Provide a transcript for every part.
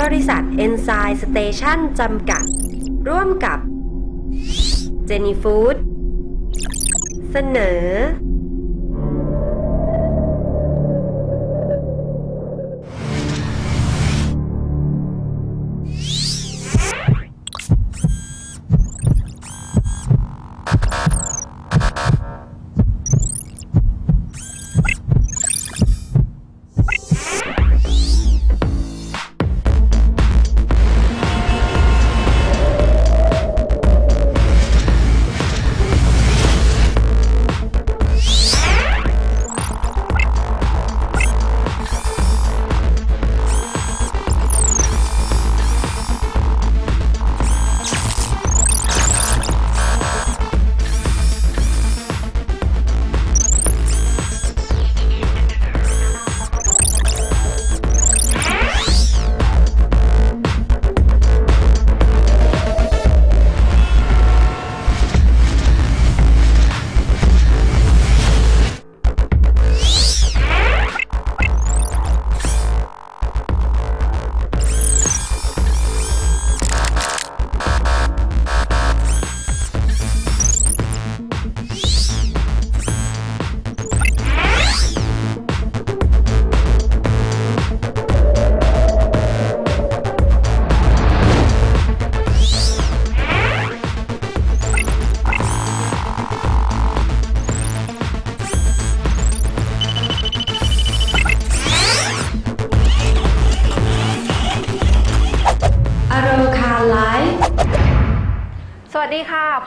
บริษัทเอนไซม์สเตชันจำกัด ร่วมกับเจนี่ฟู้ดเสนอ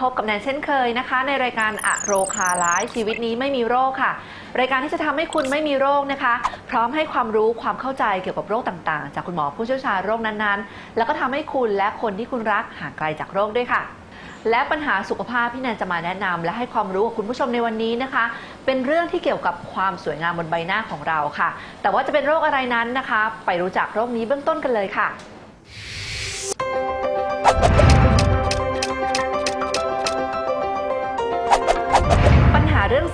พบกับแนนเช่นเคยนะคะ ในรายการอะโรคาไลฟ์ชีวิตนี้ไม่มีโรคค่ะ รายการที่จะทำให้คุณไม่มีโรคนะคะ พร้อมให้ความรู้ความเข้าใจเกี่ยวกับโรคต่างๆ จากคุณหมอผู้เชี่ยวชาญโรคนั้นๆ แล้วก็ทำให้คุณและคนที่คุณรักห่างไกลจากโรคด้วยค่ะและปัญหาสุขภาพที่แนนจะมาแนะนำและให้ความรู้กับคุณผู้ชมในวันนี้นะคะ เป็นเรื่องที่เกี่ยวกับความสวยงามบนใบหน้าของเราค่ะ แต่ว่าจะเป็นโรคอะไรนั้นนะคะ ไปรู้จักโรคนี้เบื้องต้นกันเลยค่ะ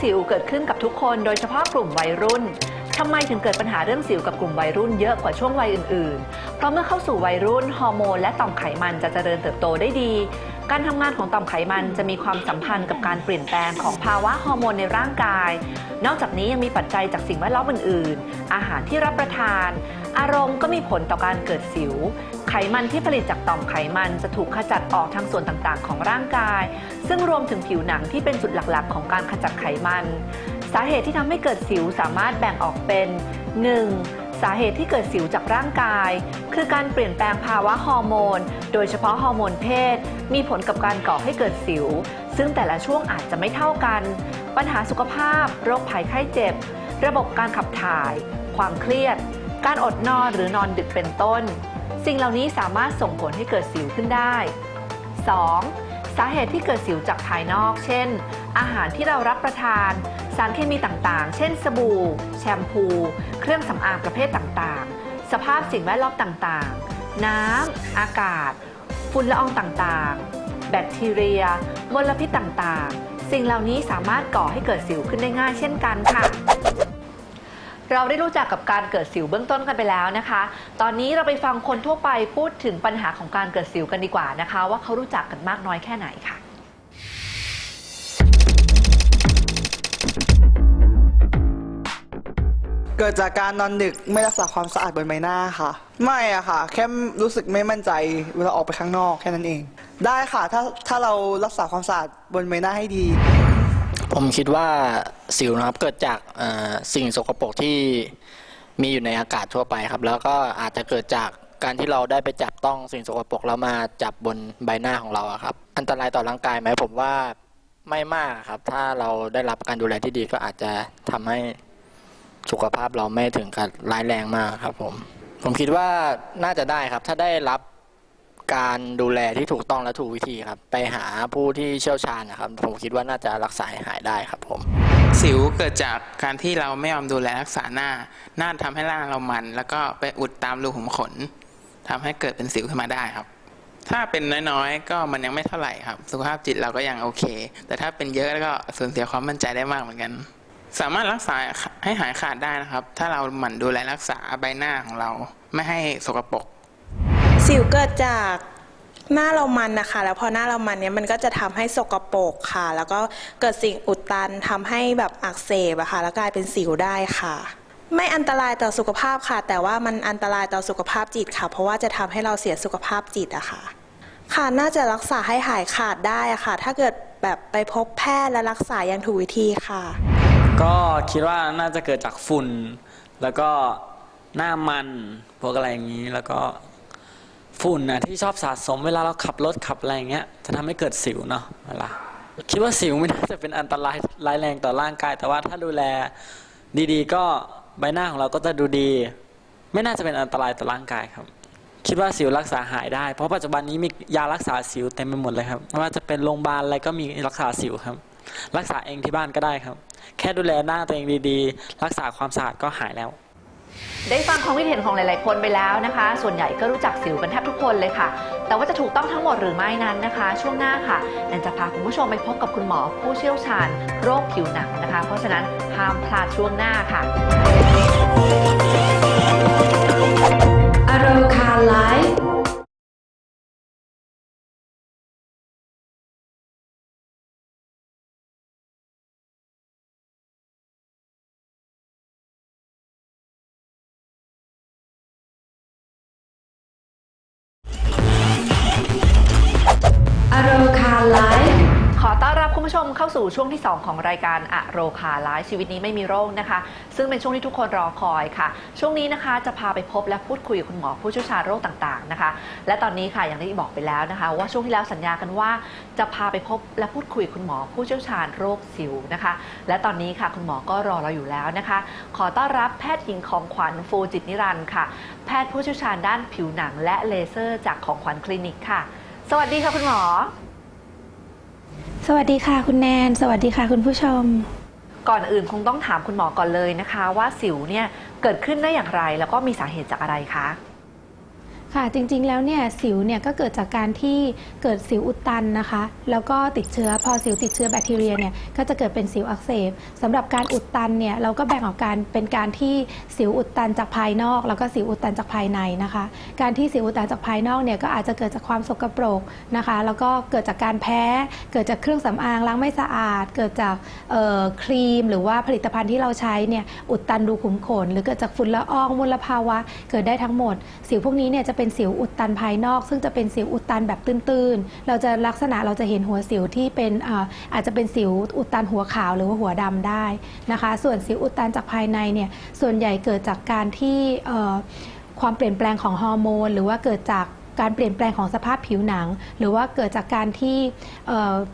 สิวเกิดขึ้นกับทุกคนโดยเฉพาะกลุ่มวัยรุ่นทำไมถึงเกิดปัญหาเรื่องสิวกับกลุ่มวัยรุ่นเยอะกว่าช่วงวัยอื่น ๆ เพราะเมื่อเข้าสู่วัยรุ่นฮอร์โมนและต่อมไขมันจะเจริญเติบโตได้ดี การทำงานของต่อมไขมันจะมีความสัมพันธ์กับการเปลี่ยนแปลงของภาวะฮอร์โมนในร่างกาย นอกจากนี้ยังมีปัจจัยจากสิ่งแวดล้อมอื่น ๆ อาหารที่รับประทาน อารมณ์ก็มีผลต่อการเกิดสิว ไขมันที่ผลิตจากต่อมไขมันจะถูกขจัดออกทางส่วนต่างๆ ของร่างกาย ซึ่งรวมถึงผิวหนังที่เป็นจุดหลักๆ ของการขจัดไขมัน สาเหตุที่ทำให้เกิดสิวสามารถแบ่งออกเป็น 1. สาเหตุที่เกิดสิวจากร่างกาย คือการเปลี่ยนแปลงภาวะฮอร์โมน โดยเฉพาะฮอร์โมนเพศ มีผลกับการก่อให้เกิดสิว ซึ่งแต่ละช่วงอาจจะไม่เท่ากัน ปัญหาสุขภาพ โรคภัยไข้เจ็บ ระบบการขับถ่าย ความเครียด การอดนอนหรือนอนดึกเป็นต้น สิ่งเหล่านี้สามารถส่งผลให้เกิดสิวขึ้นได้ 2. สาเหตุที่เกิดสิวจากภายนอก เช่น อาหารที่เรารับประทาน สารเคมีต่างๆ เช่น สบู่ แชมพู เครื่องสำอางประเภทต่างๆ สภาพสิ่งแวดล้อมต่างๆ น้ำ อากาศ ฝุ่นละอองต่างๆ แบคทีเรีย มลพิษต่างๆ สิ่งเหล่านี้สามารถก่อให้เกิดสิวขึ้นได้ง่ายเช่นกันค่ะ เราได้รู้จักกับการเกิดสิวเบื้องต้นกันไปแล้วนะคะ ตอนนี้เราไปฟังคนทั่วไปพูดถึงปัญหาของการเกิดสิวกันดีกว่านะคะ ว่าเขารู้จักกันมากน้อยแค่ไหนค่ะ เกิดจากการนอนดึกไม่รักษาความสะอาดบนใบหน้าค่ะ ไม่อะค่ะ แค่รู้สึกไม่มั่นใจเวลาออกไปข้างนอกแค่นั้นเอง ได้ค่ะถ้าถ้าเรารักษาความสะอาดบนใบหน้าให้ดี ผมคิดว่าสิวนะครับเกิดจากสิ่งสกปรกที่มีอยู่ในอากาศทั่วไปครับ แล้วก็อาจจะเกิดจากการที่เราได้ไปจับต้องสิ่งสกปรกแล้วมาจับบนใบหน้าของเราครับ อันตรายต่อร่างกายไหมผมว่าไม่มากครับ ถ้าเราได้รับการดูแลที่ดีก็อาจจะทำให้สุขภาพเราไม่ถึงกับร้ายแรงมากครับผมผมคิดว่าน่าจะได้ครับ ถ้าได้รับ การดูแลที่ถูกต้องและถูกวิธีครับ ไปหาผู้ที่เชี่ยวชาญนะครับ ผมคิดว่าน่าจะรักษาให้หายได้ครับผม สิวเกิดจากการที่เราไม่ยอมดูแลรักษาหน้า หน้าทำให้หน้าเรามัน แล้วก็ไปอุดตามรูขุมขนทำให้เกิดเป็นสิวขึ้นมาได้ครับ ถ้าเป็นน้อยๆ ก็มันยังไม่เท่าไหร่ครับ สุขภาพจิตเราก็ยังโอเค แต่ถ้าเป็นเยอะแล้วก็สูญเสียความมั่นใจได้มากเหมือนกัน สามารถรักษาให้หายขาดได้นะครับ ถ้าเราหมั่นดูแลรักษาใบหน้าของเราไม่ให้สกปรก สิวเกิดจากหน้าเรามันนะคะ แล้วพอหน้าเรามันเนี้ยมันก็จะทำให้สกปรกค่ะ แล้วก็เกิดสิ่งอุดตันทำให้แบบอักเสบอะค่ะ แล้วกลายเป็นสิวได้ค่ะ ไม่อันตรายต่อสุขภาพค่ะ แต่ว่ามันอันตรายต่อสุขภาพจิตค่ะ เพราะว่าจะทำให้เราเสียสุขภาพจิตอะค่ะ ค่ะน่าจะรักษาให้หายขาดได้อะค่ะ ถ้าเกิดแบบไปพบแพทย์และรักษาอย่างถูกวิธีค่ะ ก็คิดว่าน่าจะเกิดจากฝุ่น แล้วก็หน้ามันพวกอะไรอย่างนี้แล้วก็ ฝุ่นนะที่ชอบสะสมเวลาเราขับรถขับอะไรงเงี้ยจะทำให้เกิดสิวเนาะเวลาคิดว่าสิวไม่น่าจะเป็นอันตรายร้ายแรงต่อร่างกาย แต่ว่าถ้าดูแลดีๆ ก็ใบหน้าของเราก็จะดูดี ไม่น่าจะเป็นอันตรายต่อร่างกายครับ คิดว่าสิวรักษาหายได้ เพราะปัจจุบันนี้มียารักษาสิวเต็มไปหมดเลยครับไม่ว่าจะเป็นโรงพยาบาลอะไรก็มีรักษาสิวครับ รักษาเองที่บ้านก็ได้ครับ แค่ดูแลหน้าตัวเองดีๆ รักษาความสะอาดก็หายแล้ว ได้ฟังความคิดเห็นของหลาย ๆ คนไปแล้วนะคะ ส่วนใหญ่ก็รู้จักสิวกันแทบทุกคนเลยค่ะ แต่ว่าจะถูกต้องทั้งหมดหรือไม่นั้นนะคะ ช่วงหน้าค่ะนันจะพาคุณผู้ชมไปพบกับคุณหมอผู้เชี่ยวชาญ โรคผิวหนังนะคะ เพราะฉะนั้นห้ามพลาดช่วงหน้าค่ะอโรคาไลฟ์ ผู้ชมเข้าสู่ช่วงที่ 2 ของรายการอะโรคาไลฟ์ชีวิตนี้ไม่มีโรคนะคะ ซึ่งเป็นช่วงที่ทุกคนรอคอยค่ะ ช่วงนี้นะคะจะพาไปพบและพูดคุยกับคุณหมอผู้เชี่ยวชาญโรคต่างๆนะคะ และตอนนี้ค่ะอย่างที่บอกไปแล้วนะคะ ว่าช่วงที่แล้วสัญญากันว่า จะพาไปพบและพูดคุยคุณหมอผู้เชี่ยวชาญโรคสิวนะคะ และตอนนี้ค่ะคุณหมอก็รอเราอยู่แล้วนะคะ ขอต้อนรับแพทย์หญิงของขวัญฟูจิตนิรันดร์ค่ะ แพทย์ผู้เชี่ยวชาญด้านผิวหนัง และเลเซอร์จากของขวัญคลินิกค่ะ สวัสดีค่ะคุณหมอ สวัสดีค่ะคุณแนน สวัสดีค่ะคุณผู้ชม ก่อนอื่นคงต้องถามคุณหมอก่อนเลยนะคะ ว่าสิวเนี่ยเกิดขึ้นได้อย่างไร แล้วก็มีสาเหตุจากอะไรคะ ค่ะจริงๆแล้วเนี่ยสิวเนี่ยก็เกิดจากการที่เกิดสิวอุดตันนะคะ แล้วก็ติดเชื้อพอสิวติดเชื้อแบคทีเรียเนี่ยก็จะเกิดเป็นสิวอักเสบสำหรับการอุดตันเนี่ยเราก็แบ่งออกการเป็นการที่สิวอุดตันจากภายนอก แล้วก็สิวอุดตันจากภายในนะคะ การที่สิวอุดตันจากภายนอกเนี่ยก็อาจจะเกิดจากความสกปรกนะคะ แล้วก็เกิดจากการแพ้ เกิดจากเครื่องสำอางล้างไม่สะอาด เกิดจากครีม หรือว่าผลิตภัณฑ์ที่เราใช้เนี่ยอุดตันรูขุมขน หรือเกิดจากฝุ่นละอองมลภาวะ เกิดได้ทั้งหมด สิวพวกนี้เนี่ยจะเป็นสิวอุดตันภายนอก ซึ่งจะเป็นสิวอุดตันแบบตื้นๆ เราจะลักษณะเราจะเห็นหัวสิวที่เป็นอาจจะเป็นสิวอุดตันหัวขาวหรือว่าหัวดำได้นะคะ ส่วนสิวอุดตันจากภายในเนี่ยส่วนใหญ่เกิดจากการที่ความเปลี่ยนแปลงของฮอร์โมน หรือว่าเกิดจากการเปลี่ยนแปลงของสภาพผิวหนัง หรือว่าเกิดจากการที่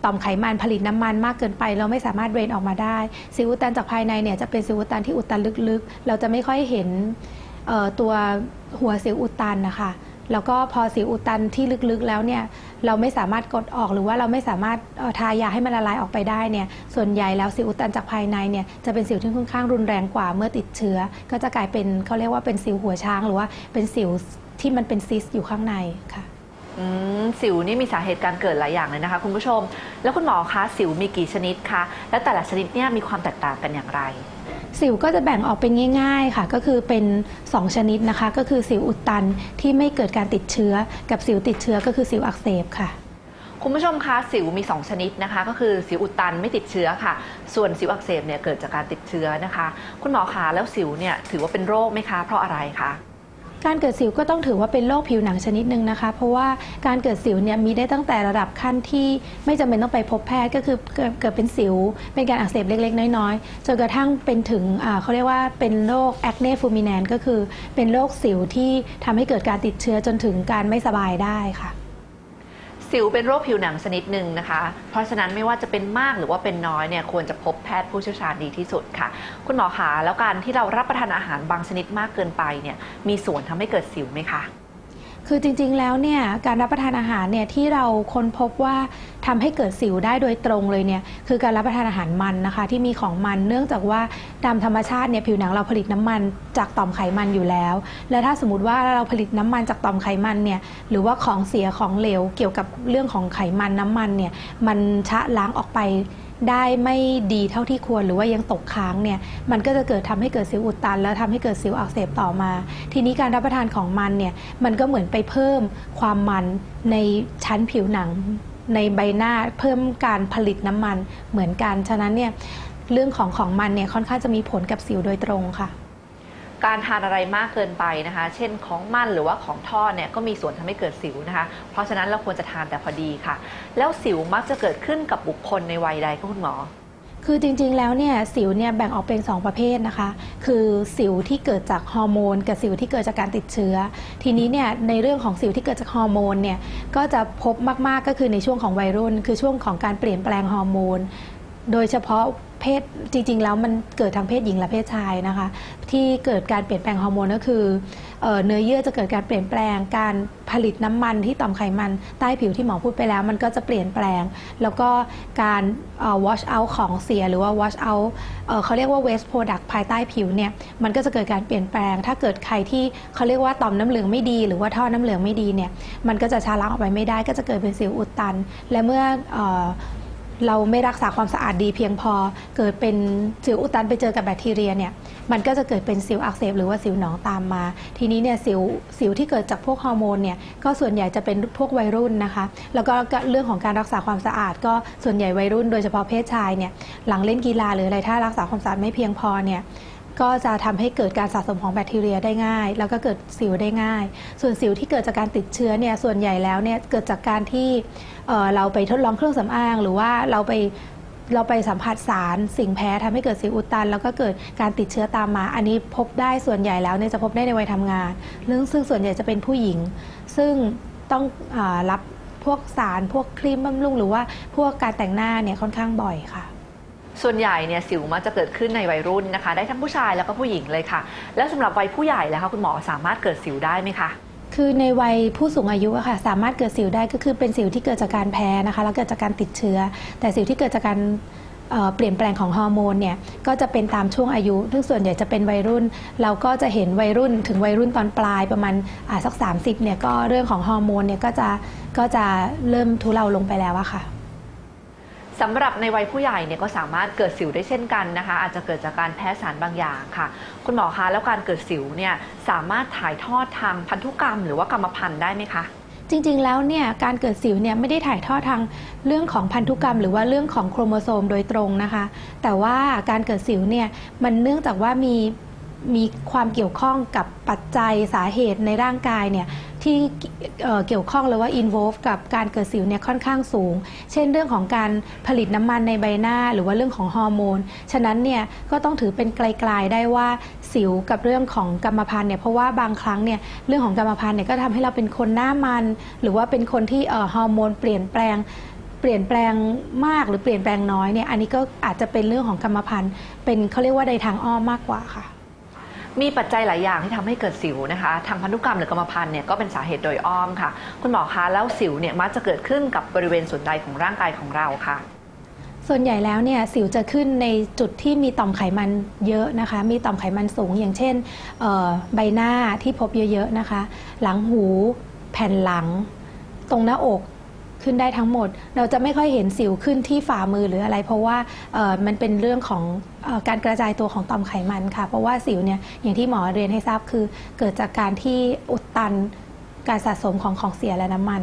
ต่อมไขมันผลิตน้ำมันมากเกินไป เราไม่สามารถเดรนออกมาได้ สิวอุดตันจากภายในเนี่ยจะเป็นสิวอุดตันที่อุดตันลึกๆ เราจะไม่ค่อยเห็น ตัวหัวสิวอุดตันนะคะแล้วก็พอสิวอุดตันที่ลึกๆแล้วเนี่ยเราไม่สามารถกดออกหรือว่าเราไม่สามารถทายาให้มันละลายออกไปได้เนี่ยส่วนใหญ่แล้วสิวอุดตันจากภายในเนี่ยจะเป็นสิวที่ค่อนข้างรุนแรงกว่าเมื่อติดเชื้อ ก็จะกลายเป็นเขาเรียกว่าเป็นสิวหัวช้าง หรือว่าเป็นสิวที่มันเป็นซิสอยู่ข้างในค่ะสิวนี่มีสาเหตุการเกิดหลายอย่างเลยนะคะ คุณผู้ชม แล้วคุณหมอคะสิวมีกี่ชนิดคะและแต่ละชนิดเนี่ยมีความแตกต่างกันอย่างไร สิวก็จะแบ่งออกเป็นง่าย ๆค่ะ ก็คือเป็น 2 ชนิดนะคะ ก็คือสิวอุดตันที่ไม่เกิดการติดเชื้อ กับสิวติดเชื้อก็คือสิวอักเสบค่ะ คุณผู้ชมคะสิวมี 2 ชนิดนะคะ ก็คือสิวอุดตันไม่ติดเชื้อค่ะ ส่วนสิวอักเสบเนี่ยเกิดจากการติดเชื้อนะคะ คุณหมอคะแล้วสิวเนี่ยถือว่าเป็นโรคไหมคะ เพราะอะไรคะ การเกิดสิวก็ต้องถือว่าเป็นโรคผิวหนังชนิดหนึ่งนะคะ เพราะว่าการเกิดสิวเนี่ยมีได้ตั้งแต่ระดับขั้นที่ไม่จำเป็นต้องไปพบแพทย์ก็คือเกิดเกิดเป็นสิว เป็นการอักเสบเล็ก ๆ น้อยๆจนกระทั่งเป็นถึงเขาเรียกว่าเป็นโรคแอคเนฟูมิแนนก็คือเป็นโรคสิวที่ทำให้เกิดการติดเชื้อจนถึงการไม่สบายได้ค่ะ สิวเป็นโรคผิวหนังชนิดหนึ่งนะคะ เพราะฉะนั้นไม่ว่าจะเป็นมากหรือว่าเป็นน้อยเนี่ยควรจะพบแพทย์ผู้เชี่ยวชาญดีที่สุดค่ะ คุณหมอคะแล้วการที่เรารับประทานอาหารบางชนิดมากเกินไปเนี่ยมีส่วนทำให้เกิดสิวไหมคะ คือจริงๆ แล้วเนี่ยการรับประทานอาหารเนี่ยที่เราค้นพบว่าทำให้เกิดสิวได้โดยตรงเลยเนี่ยคือการรับประทานอาหารมันนะคะ ที่มีของมันเนื่องจากว่าตามธรรมชาติเนี่ยผิวหนังเราผลิตน้ำมันจากต่อมไขมันอยู่แล้ว และถ้าสมมติว่าเราผลิตน้ำมันจากต่อมไขมันเนี่ยหรือว่าของเสียของเหลวเกี่ยวกับเรื่องของไขมันน้ำมันเนี่ยมันชะล้างออกไป ได้ไม่ดีเท่าที่ควรหรือว่ายังตกค้างเนี่ยมันก็จะเกิดทำให้เกิดสิวอุดตัน แล้วทำให้เกิดสิวอักเสบต่อมา ทีนี้การรับประทานของมันเนี่ยมันก็เหมือนไปเพิ่มความมันในชั้นผิวหนังในใบหน้าเพิ่มการผลิตน้ำมันเหมือนกัน ฉะนั้นเนี่ยเรื่องของของมันเนี่ยค่อนข้างจะมีผลกับสิวโดยตรงค่ะ การทานอะไรมากเกินไปนะคะ เช่นของมันหรือว่าของทอดเนี่ยก็มีส่วนทำให้เกิดสิวนะคะ เพราะฉะนั้นเราควรจะทานแต่พอดีค่ะ แล้วสิวมักจะเกิดขึ้นกับบุคคลในวัยใดคะคุณหมอคือจริงๆ แล้วเนี่ยสิวเนี่ยแบ่งออกเป็น 2 ประเภทนะคะ คือสิวที่เกิดจากฮอร์โมน กับสิวที่เกิดจากการติดเชื้อ ทีนี้เนี่ยในเรื่องของสิวที่เกิดจากฮอร์โมนเนี่ยก็จะพบมากๆก็คือในช่วงของวัยรุ่น คือช่วงของการเปลี่ยนแปลงฮอร์โมน โดยเฉพาะ เพศจริง ๆ แล้วมันเกิดทั้งเพศหญิงและเพศชายนะคะ ที่เกิดการเปลี่ยนแปลงฮอร์โมนก็คือเออเนื้อเยื่อจะเกิดการเปลี่ยนแปลง การผลิตน้ำมันที่ต่อมไขมันใต้ผิวที่หมอพูดไปแล้ว มันก็จะเปลี่ยนแปลง แล้วก็การออ wash out ของเสียหรือว่า wash out เออเขาเรียกว่า waste product ภายใต้ผิวเนี่ยมันก็จะเกิดการเปลี่ยนแปลง ถ้าเกิดใครที่เขาเรียกว่าต่อมน้ำเหลืองไม่ดี หรือว่าท่อน้ำเหลืองไม่ดีเนี่ยมันก็จะชาล้างออกไปไม่ได้ ก็จะเกิดเป็นสิวอุดตัน และเมื่อ เราไม่รักษาความสะอาดดีเพียงพอ เกิดเป็นสิวอุดตันไปเจอกับแบคทีเรียเนี่ยมันก็จะเกิดเป็นสิวอักเสบหรือว่าสิวหนองตามมา ทีนี้เนี่ยสิวสิวที่เกิดจากพวกฮอร์โมนเนี่ยก็ส่วนใหญ่จะเป็นพวกวัยรุ่นนะคะ แล้วก็เรื่องของการรักษาความสะอาด ก็ส่วนใหญ่วัยรุ่นโดยเฉพาะเพศชายเนี่ยหลังเล่นกีฬาหรืออะไรถ้ารักษาความสะอาดไม่เพียงพอเนี่ย ก็จะทำให้เกิดการสะสมของแบคทีเรียได้ง่าย แล้วก็เกิดสิวได้ง่าย ส่วนสิวที่เกิดจากการติดเชื้อเนี่ยส่วนใหญ่แล้วเนี่ยเกิดจากการที่เเราไปทดลองเครื่องสำอาง หรือว่าเราไปเราไปสัมผัสสารสิ่งแพ้ทำให้เกิดสิวอุดตัน แล้วก็เกิดการติดเชื้อตามมา อันนี้พบได้ส่วนใหญ่แล้วเนี่ยจะพบได้ในวัยทำงานเรื่องซึ่งส่วนใหญ่จะเป็นผู้หญิง ซึ่งต้องอรับพวกสารพวกครีมบำรุงหรือว่าพวกการแต่งหน้าเนี่ยค่อนข้างบ่อยค่ะ ส่วนใหญ่เนี่ยสิวมักจะเกิดขึ้นในวัยรุ่นนะคะ ได้ทั้งผู้ชายแล้วก็ผู้หญิงเลยค่ะ แล้วสำหรับวัยผู้ใหญ่แล้วคะคุณหมอสามารถเกิดสิวได้ไหมคะคือในวัยผู้สูงอายุอะค่ะสามารถเกิดสิวได้ก็คือเป็นสิวที่เกิดจากการแพ้นะคะแล้วเกิดจากการติดเชื้อ แต่สิวที่เกิดจากการเปลี่ยนแปลงของฮอร์โมนเนี่ยก็จะเป็นตามช่วงอายุซึ่งส่วนใหญ่จะเป็นวัยรุ่น เราก็จะเห็นวัยรุ่นถึงวัยรุ่นตอนปลายประมาณสัก 30เนี่ยก็เรื่องของฮอร์โมนเนี่ยก็จะก็จะเริ่มทุเลาลงไปแล้วอะค่ะ สำหรับในวัยผู้ใหญ่เนี่ยก็สามารถเกิดสิวได้เช่นกันนะคะ อาจจะเกิดจากการแพ้สารบางอย่างค่ะ คุณหมอคะแล้วการเกิดสิวเนี่ยสามารถถ่ายทอดทางพันธุกรรม หรือว่ากรรมพันธุ์ได้ไหมคะจริงๆ แล้วเนี่ยการเกิดสิวเนี่ยไม่ได้ถ่ายทอดทางเรื่องของพันธุกรรม หรือว่าเรื่องของโครโมโซมโดยตรงนะคะ แต่ว่าการเกิดสิวเนี่ยมันเนื่องจากว่ามีมีความเกี่ยวข้องกับปัจจัยสาเหตุในร่างกายเนี่ย ที่เเกี่ยวข้องหรือว่า involve กับการเกิดสิวเนี่ยค่อนข้างสูง เช่นเรื่องของการผลิตน้ำมันในใบหน้า หรือว่าเรื่องของฮอร์โมน ฉะนั้นเนี่ยก็ต้องถือเป็นไกลๆได้ว่าสิวกับเรื่องของกรรมพันธุ์เนี่ยเพราะว่าบางครั้งเนี่ยเรื่องของกรรมพันธุ์เนี่ยก็ทำให้เราเป็นคนหน้ามัน หรือว่าเป็นคนที่ฮอร์โมนเปลี่ยนแปลงเปลี่ยนแปลงมากหรือเปลี่ยนแปลงน้อยเนี่ยอันนี้ก็อาจจะเป็นเรื่องของกรรมพันธุ์เป็นเขาเรียกว่าในทางอ้อมมากกว่าค่ะ มีปัจจัยหลายอย่างที่ทำให้เกิดสิวนะคะ ทางพันธุกรรมหรือกรรมพันธุ์เนี่ยก็เป็นสาเหตุโดยอ้อมค่ะ คุณหมอคะแล้วสิวเนี่ยมักจะเกิดขึ้นกับบริเวณส่วนใดของร่างกายของเราค่ะส่วนใหญ่แล้วเนี่ยสิวจะขึ้นในจุดที่มีต่อมไขมันเยอะนะคะ มีต่อมไขมันสูงอย่างเช่นใบหน้าที่พบเยอะๆนะคะ หลังหู แผ่นหลัง ตรงหน้าอก ขึ้นได้ทั้งหมด เราจะไม่ค่อยเห็นสิวขึ้นที่ฝ่ามือหรืออะไร เพราะว่ามันเป็นเรื่องของอการกระจายตัวของต่อมไขมันค่ะ เพราะว่าสิวเนี่ยอย่างที่หมอเรียนให้ทราบคือ เกิดจากการที่อุดตันการสะสมของของเสียและน้ำมัน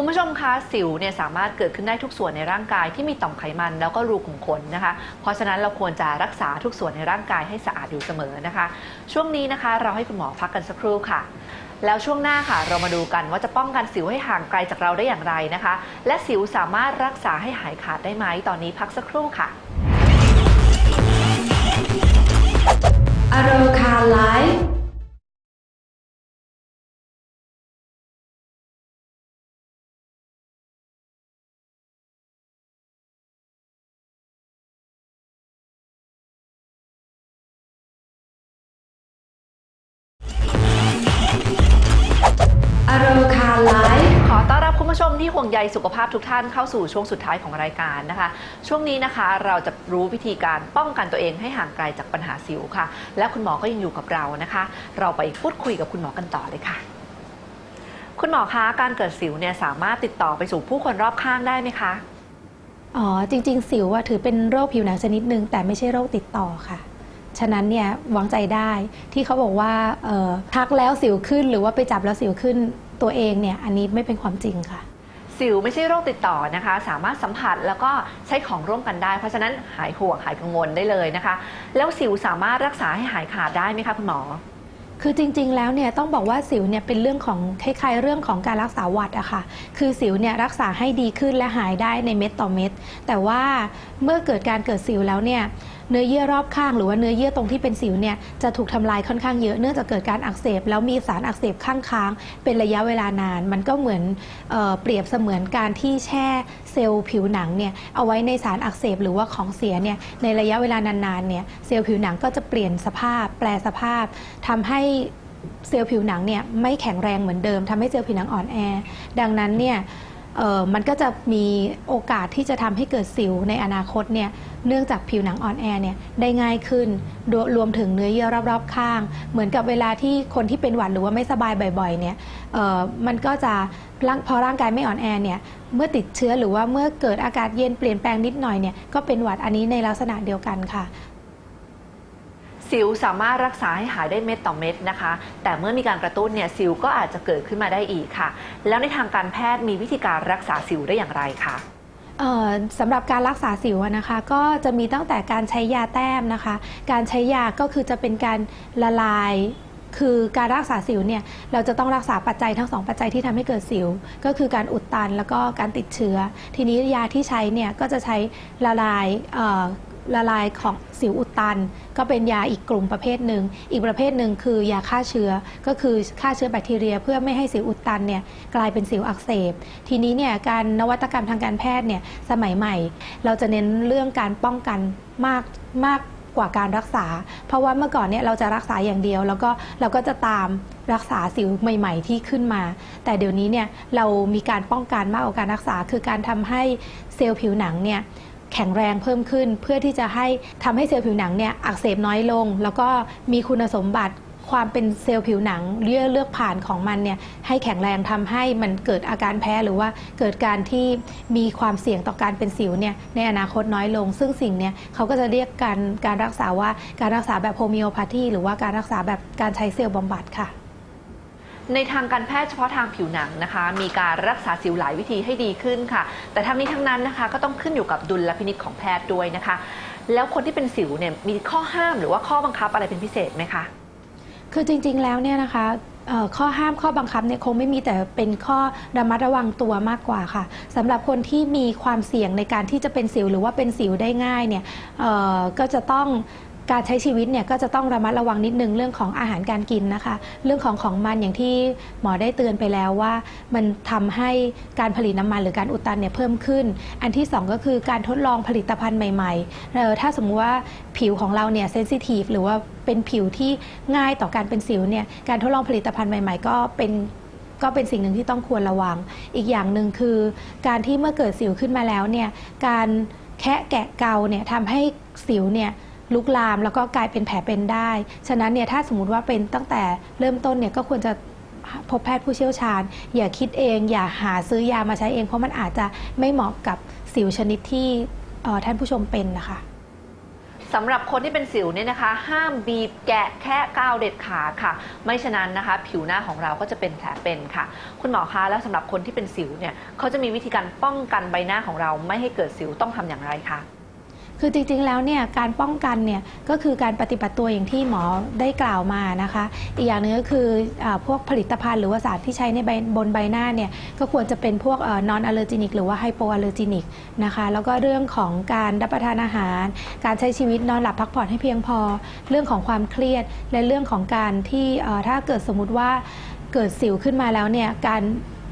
คุณผู้ชมคะสิวเนี่ยสามารถเกิดขึ้นได้ทุกส่วนในร่างกายที่มีต่อมไขมันแล้วก็รูขุมขนนะคะ เพราะฉะนั้นเราควรจะรักษาทุกส่วนในร่างกายให้สะอาดอยู่เสมอนะคะ ช่วงนี้นะคะเราให้คุณหมอพักกันสักครู่ค่ะ แล้วช่วงหน้าค่ะ เรามาดูกันว่าจะป้องกันสิวให้ห่างไกลจากเราได้อย่างไรนะคะ และสิวสามารถรักษาให้หายขาดได้ไหมตอนนี้พักสักครู่ค่ะอโรคาไลฟ์ ยสุขภาพทุกท่านเข้าสู่ช่วงสุดท้ายของรายการนะคะ ช่วงนี้นะคะเราจะรู้วิธีการป้องกันตัวเองให้ห่างไกลจากปัญหาสิวค่ะ และคุณหมอก็ยังอยู่กับเรานะคะ เราไปพูดคุยกับคุณหมอกันต่อเลยค่ะ คุณหมอคะการเกิดสิวเนี่ยสามารถติดต่อไปสู่ผู้คนรอบข้างได้ไหมคะอ๋อจริง ๆ สิวอะถือเป็นโรคผิวหนังชนิดหนึ่งแต่ไม่ใช่โรคติดต่อค่ะฉะนั้นเนี่ยวางใจได้ที่เขาบอกว่าทักแล้วสิวขึ้น หรือว่าไปจับแล้วสิวขึ้นตัวเองเนี่ยอันนี้ไม่เป็นความจริงค่ะ สิวไม่ใช่โรคติดต่อนะคะ สามารถสัมผัสแล้วก็ใช้ของร่วมกันได้ เพราะฉะนั้นหายห่วงหายกังวลได้เลยนะคะ แล้วสิวสามารถรักษาให้หายขาดได้ไหมคะคุณหมอ คือจริงๆ แล้วเนี่ยต้องบอกว่าสิวเนี่ยเป็นเรื่องของคล้ายๆเรื่องของการรักษาหวัดอะค่ะ คือสิวเนี่ยรักษาให้ดีขึ้นและหายได้ในเม็ดต่อเม็ด แต่ว่าเมื่อเกิดการเกิดสิวแล้วเนี่ย เนื้อเยื่อรอบข้างหรือว่าเนื้อเยื่อตรงที่เป็นสิวเนี่ยจะถูกทำลายค่อนข้างเยอะเนื่องจากเกิดการอักเสบ แล้วมีสารอักเสบข้างค้างเป็นระยะเวลานาน มันก็เหมือนเออเปรียบเสมือนการที่แช่เซลล์ผิวหนังเนี่ยเอาไว้ในสารอักเสบหรือว่าของเสียเนี่ยในระยะเวลานานๆเนี่ยเซลล์ผิวหนังก็จะเปลี่ยนสภาพ แปลสภาพทำให้เซลล์ผิวหนังเนี่ยไม่แข็งแรงเหมือนเดิมทำให้เซลล์ผิวหนังอ่อนแอ ดังนั้นเนี่ย มันก็จะมีโอกาสที่จะทำให้เกิดสิวในอนาคตเนี่ยเนื่องจากผิวหนังอ่อนแอเนี่ยได้ง่ายขึ้นรวรวมถึงเนื้อเยื่อรอบๆ ข้าง เหมือนกับเวลาที่คนที่เป็นหวัดหรือว่าไม่สบายบ่อยๆเนี่ยมันก็จะพอร่างกายไม่อ่อนแอเนี่ยเมื่อติดเชื้อหรือว่าเมื่อเกิดอากาศเย็นเปลี่ยนแปลงนิดหน่อยเนี่ยก็เป็นหวัดอันนี้ในลักษณะเดียวกันค่ะ สิวสามารถรักษาให้หายได้เม็ดต่อเม็ดนะคะ แต่เมื่อมีการกระตุ้นเนี่ยสิวก็อาจจะเกิดขึ้นมาได้อีกค่ะ แล้วในทางการแพทย์มีวิธีการรักษาสิวได้อย่างไรคะเอ่อสำหรับการรักษาสิวนะคะก็จะมีตั้งแต่การใช้ยาแต้มนะคะ การใช้ยาก็คือจะเป็นการละลายคือการรักษาสิวเนี่ยเราจะต้องรักษาปัจจัยทั้งสองปัจจัยที่ทำให้เกิดสิว ก็คือการอุดตันแล้วก็การติดเชื้อ ทีนี้ยาที่ใช้เนี่ยก็จะใช้ละลาย ละลายของสิวอุดตัน ก็เป็นยาอีกกลุ่มประเภทหนึ่ง อีกประเภทหนึ่งคือยาฆ่าเชื้อ ก็คือฆ่าเชื้อแบคทีเรีย เพื่อไม่ให้สิวอุดตันเนี่ยกลายเป็นสิวอักเสบ ทีนี้เนี่ยการนวัตกรรมทางการแพทย์เนี่ยสมัยใหม่ เราจะเน้นเรื่องการป้องกันมากมากกว่าการรักษา เพราะว่าเมื่อก่อนเนี่ยเราจะรักษาอย่างเดียว แล้วก็เราก็จะตามรักษาสิวใหม่ ๆ ที่ขึ้นมา แต่เดี๋ยวนี้เนี่ยเรามีการป้องกันมากกว่าการรักษา คือการทำให้เซลล์ผิวหนังเนี่ย แข็งแรงเพิ่มขึ้น เพื่อที่จะให้ทำให้เซลล์ผิวหนังเนี่ยอักเสบน้อยลง แล้วก็มีคุณสมบัติความเป็นเซลล์ผิวหนังเลือกเลือกผ่านของมันเนี่ยให้แข็งแรงทำให้มันเกิดอาการแพ้หรือว่าเกิดการที่มีความเสี่ยงต่อการเป็นสิวเนี่ยในอนาคตน้อยลง ซึ่งสิ่งเนี่ยเขาก็จะเรียกการการรักษาว่าการรักษาแบบโฮมิโอพาธีหรือว่าการรักษาแบบการใช้เซลล์บำบัดค่ะ ในทางการแพทย์เฉพาะทางผิวหนังนะคะ มีการรักษาสิวหลายวิธีให้ดีขึ้นค่ะ แต่ทั้งนี้ทั้งนั้นนะคะก็ต้องขึ้นอยู่กับดุลพินิจของแพทย์ด้วยนะคะ แล้วคนที่เป็นสิวเนี่ยมีข้อห้ามหรือว่าข้อบังคับอะไรเป็นพิเศษไหมคะคือจริง ๆ แล้วเนี่ยนะคะข้อห้ามข้อบังคับเนี่ยคงไม่มีแต่เป็นข้อระมัดระวังตัวมากกว่าค่ะสำหรับคนที่มีความเสี่ยงในการที่จะเป็นสิวหรือว่าเป็นสิวได้ง่ายเนี่ยก็จะต้อง การใช้ชีวิตเนี่ยก็จะต้องระมัดระวังนิดนึงเรื่องของอาหารการกินนะคะ เรื่องของของมันอย่างที่หมอได้เตือนไปแล้วว่า มันทำให้การผลิตน้ำมันหรือการอุดตันเนี่ยเพิ่มขึ้น อันที่สองก็คือการทดลองผลิตภัณฑ์ใหม่ๆเอ่อถ้าสมมติว่าผิวของเราเนี่ยเซนซิทีฟหรือว่าเป็นผิวที่ง่ายต่อการเป็นสิวเนี่ยการทดลองผลิตภัณฑ์ใหม่ ๆ ก็เป็นก็เป็นสิ่งหนึ่งที่ต้องควรระวัง อีกอย่างหนึ่งคือ การที่เมื่อเกิดสิวขึ้นมาแล้วเนี่ยการแคะแกะเกาเนี่ยทำให้สิวเนี่ย ลุกลามแล้วก็กลายเป็นแผลเป็นได้ ฉะนั้นเนี่ยถ้าสมมติว่าเป็นตั้งแต่เริ่มต้นเนี่ยก็ควรจะพบแพทย์ผู้เชี่ยวชาญ อย่าคิดเอง อย่าหาซื้อยามาใช้เอง เพราะมันอาจจะไม่เหมาะกับสิวชนิดที่ท่านผู้ชมเป็นนะคะสำหรับคนที่เป็นสิวเนี่ยนะคะ ห้ามบีบแกะแค่ก้าวเด็ดขาดค่ะ ไม่ฉะนั้นนะคะ ผิวหน้าของเราก็จะเป็นแผลเป็นค่ะ คุณหมอคะแล้วสำหรับคนที่เป็นสิวเนี่ยเขาจะมีวิธีการป้องกันใบหน้าของเราไม่ให้เกิดสิวต้องทำอย่างไรคะ คือจริงๆ แล้วเนี่ยการป้องกันเนี่ยก็คือการปฏิบัติตัวอย่างที่หมอได้กล่าวมานะคะ อีกอย่างหนึงก็คืออพวกผลิตภัณฑ์หรือว่าสารที่ใช้ในบบนใบหน้าเนี่ยก็ควรจะเป็นพวกนอนอ l เลอร์จินิกหรือว่าไฮโปอ l ลเลอร์จินิกนะคะแล้วก็เรื่องของการรับประทานอาหาร การใช้ชีวิตนอนหลับพักผ่อนให้เพียงพอ เรื่องของความเครียด และเรื่องของการที่ถ้าเกิดสมมติว่าเกิดสิวขึ้นมาแล้วเนี่ยการ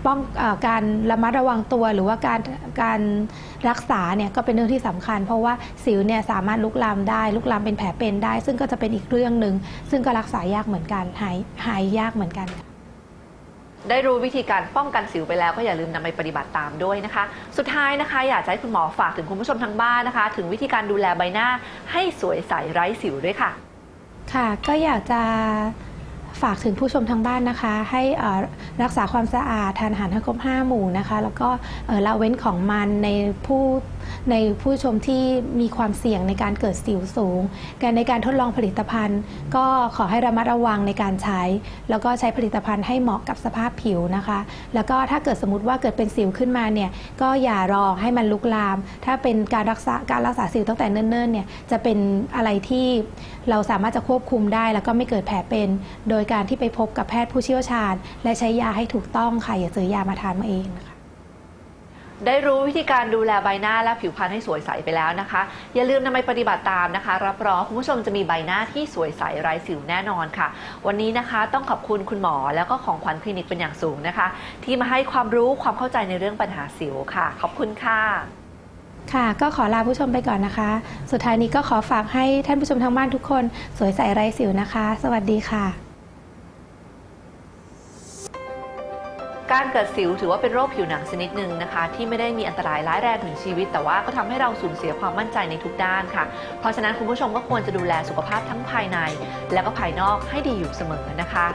ป้องเออการระมัดระวังตัวหรือว่าการการรักษาเนี่ยก็เป็นเรื่องที่สำคัญ เพราะว่าสิวเนี่ยสามารถลุกลามได้ ลุกลามเป็นแผลเป็นได้ ซึ่งก็จะเป็นอีกเรื่องหนึ่งซึ่งก็รักษายากเหมือนกันหายหายยากเหมือนกันได้รู้วิธีการป้องกันสิวไปแล้วก็อย่าลืมนำไปปฏิบัติตามด้วยนะคะ สุดท้ายนะคะ อยากจะให้คุณหมอฝากถึงคุณผู้ชมทางบ้านนะคะ ถึงวิธีการดูแลใบหน้าให้สวยใสไร้สิวด้วยค่ะ ค่ะก็อยากจะ ฝากถึงผู้ชมทางบ้านนะคะ ให้รักษาความสะอาดทานอาหารให้ครบห้าหมู่นะคะ แล้วก็ละเว้นของมันในผู้ ในผู้ชมที่มีความเสี่ยงในการเกิดสิวสูง การในการทดลองผลิตภัณฑ์ ก็ขอให้ระมัดระวังในการใช้ แล้วก็ใช้ผลิตภัณฑ์ให้เหมาะกับสภาพผิวนะคะ แล้วก็ถ้าเกิดสมมติว่าเกิดเป็นสิวขึ้นมาเนี่ยก็อย่ารอให้มันลุกลาม ถ้าเป็นการรักษาการรักษาสิวตั้งแต่เนิ่นๆเนี่ยจะเป็นอะไรที่เราสามารถจะควบคุมได้ แล้วก็ไม่เกิดแผลเป็น โดยการที่ไปพบกับแพทย์ผู้เชี่ยวชาญ และใช้ยาให้ถูกต้องค่ะอย่าซื้อยามาทานมาเองนะคะ ได้รู้วิธีการดูแลใบหน้าและผิวพรรณให้สวยใสไปแล้วนะคะ อย่าลืมนำไปปฏิบัติตามนะคะ รับรองคุณผู้ชมจะมีใบหน้าที่สวยใสไร้สิวแน่นอนค่ะ วันนี้นะคะต้องขอบคุณคุณหมอแล้วก็ของขวัญคลินิกเป็นอย่างสูงนะคะ ที่มาให้ความรู้ความเข้าใจในเรื่องปัญหาสิวค่ะ ขอบคุณค่ะ ค่ะ ก็ขอลาผู้ชมไปก่อนนะคะ สุดท้ายนี้ก็ขอฝากให้ท่านผู้ชมทางบ้านทุกคน สวยใสไร้สิวนะคะ สวัสดีค่ะ การเกิดสิวถือว่าเป็นโรคผิวหนังชนิดหนึ่งนะคะ ที่ไม่ได้มีอันตรายร้ายแรงถึงชีวิต แต่ว่าก็ทำให้เราสูญเสียความมั่นใจในทุกด้านค่ะ เพราะฉะนั้นคุณผู้ชมก็ควรจะดูแลสุขภาพทั้งภายใน และก็ภายนอกให้ดีอยู่เสมอนะคะ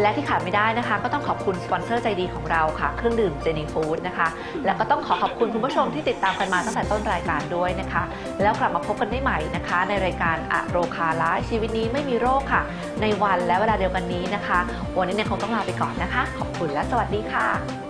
และที่ขาดไม่ได้นะคะ ก็ต้องขอบคุณสปอนเซอร์ใจดีของเราค่ะ เครื่องดื่มเจนี่ฟู้ดนะคะ แล้วก็ต้องขอขอบคุณคุณผู้ชมที่ติดตามกันมาตั้งแต่ต้นรายการด้วยนะคะ แล้วกลับมาพบกันได้ใหม่นะคะ ในรายการอะโรคาละชีวิตนี้ไม่มีโรคค่ะ ในวันและเวลาเดียวกันนี้นะคะ วันนี้เนี่ยคงต้องลาไปก่อนนะคะ ขอบคุณและสวัสดีค่ะ